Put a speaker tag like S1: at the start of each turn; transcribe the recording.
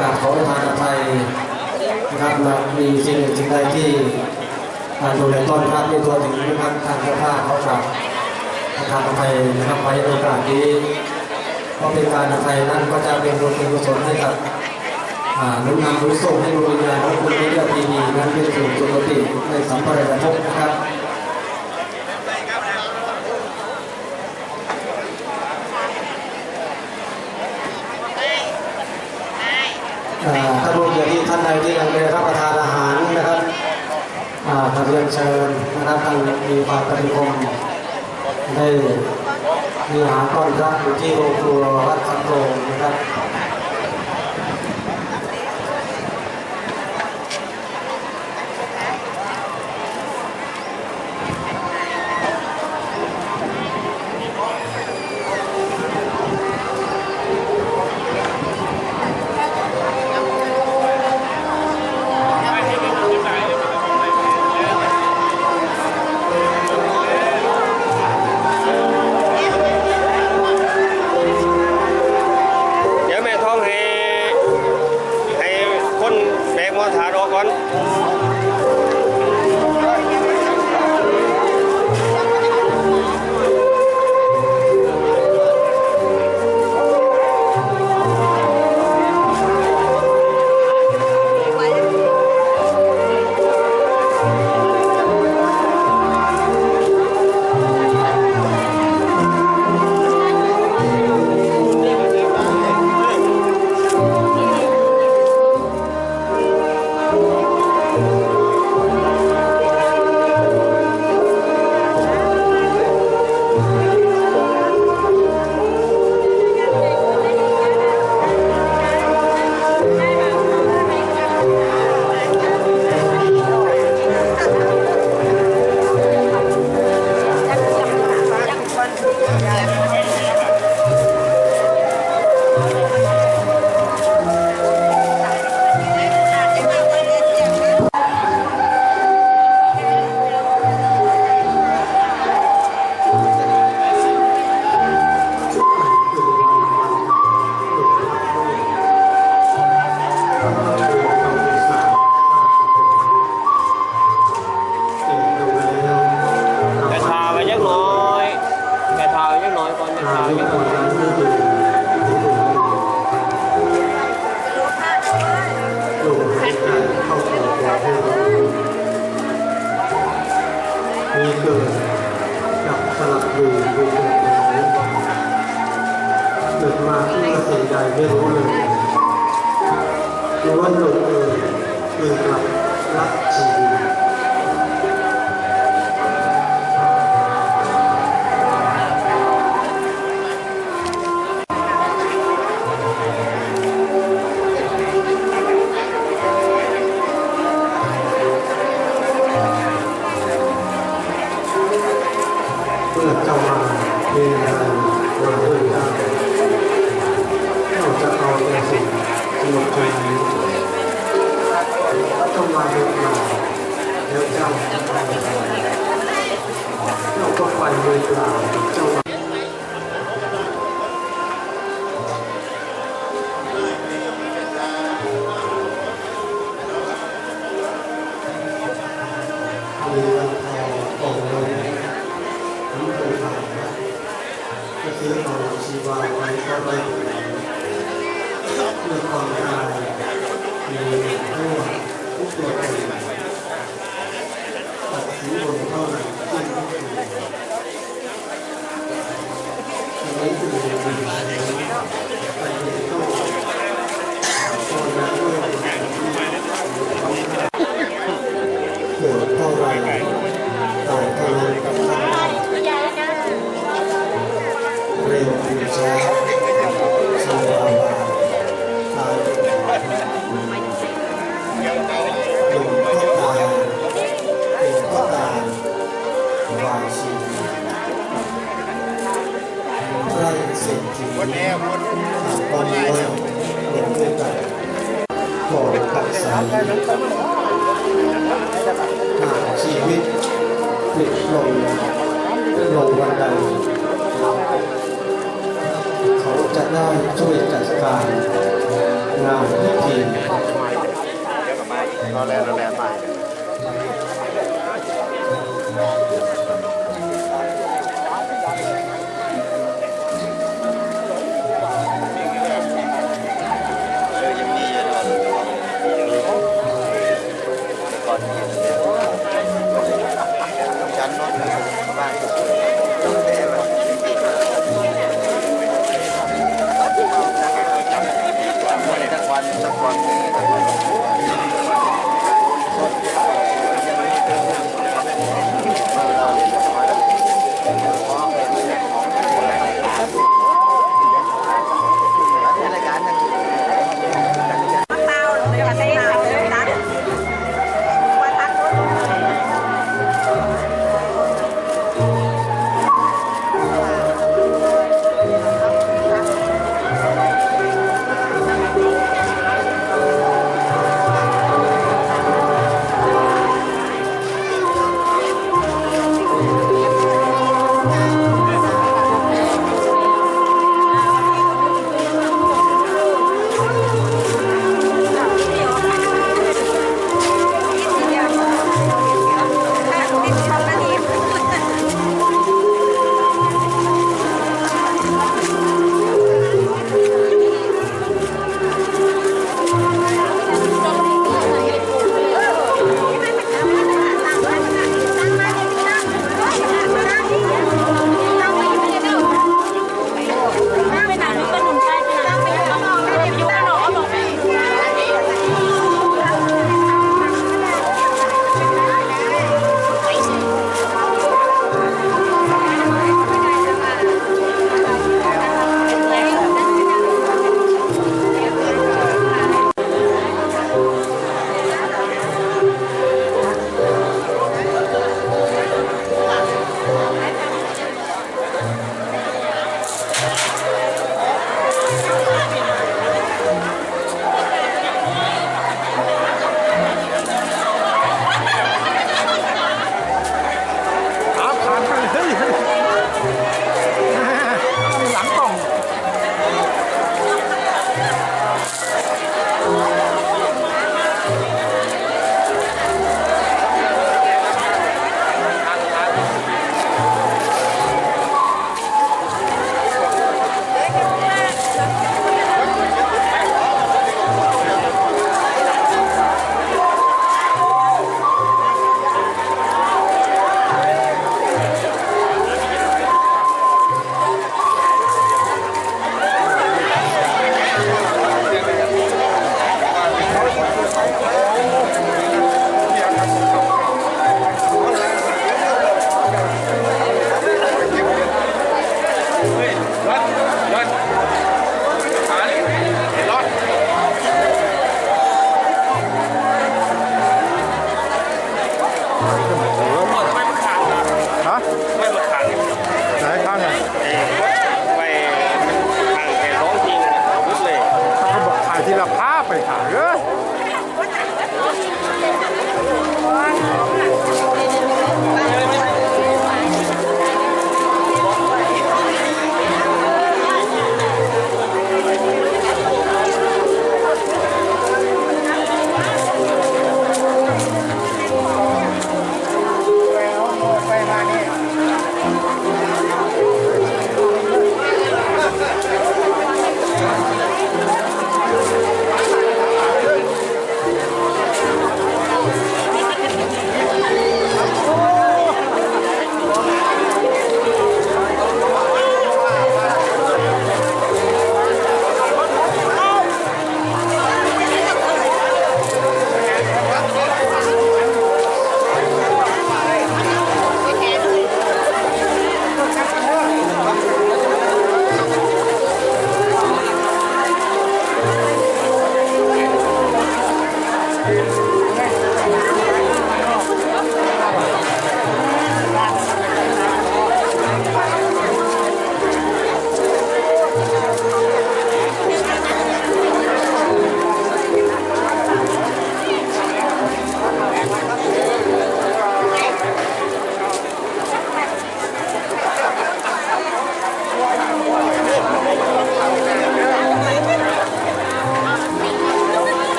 S1: กาบขอประทานอภัยนะครับและมีสิ่งหนึ่งสิ่งใดที่ทางดูแลต้อนรับในตัวถึงนะครับทางเจ้าภาพเขากราบประทานอภัยนะครับไว้โอกาสนี้เพราะเป็นการอภัยนั้นก็จะเป็นบุญเป็นกุศลให้กับนุนนำรู้ส่งให้ดวงวิญญาณของคุณที่เลือกดีนั้นเป็นสู่สุคติในสัมปรายภพนะครับ อ่าถ้าผู้เกียรติท่านใดที่ยังไม่ได้รับประทานอาหารนะครับอ่าขอเรียนเชิญนะครับท่าน มีความปฏิคมได้มีหารต้อนรับอยู่ที่โรงครัววัดคำโรงนะครับ สนุกใจนี้เจ้ามาด้วยเราแล้ พงองค์เลยผมเคยผ่านนะก็คือเอาชีวาไว้ก็ไปเพื่อความตายมีทั่วทุกตัวตน อนว่าเด็กด้วขอตัดสายหาชีวิตพลิกลงลงวันใดเขาจะได้ช่วยจัดการงานพิธี
S2: รอแลนรอแลน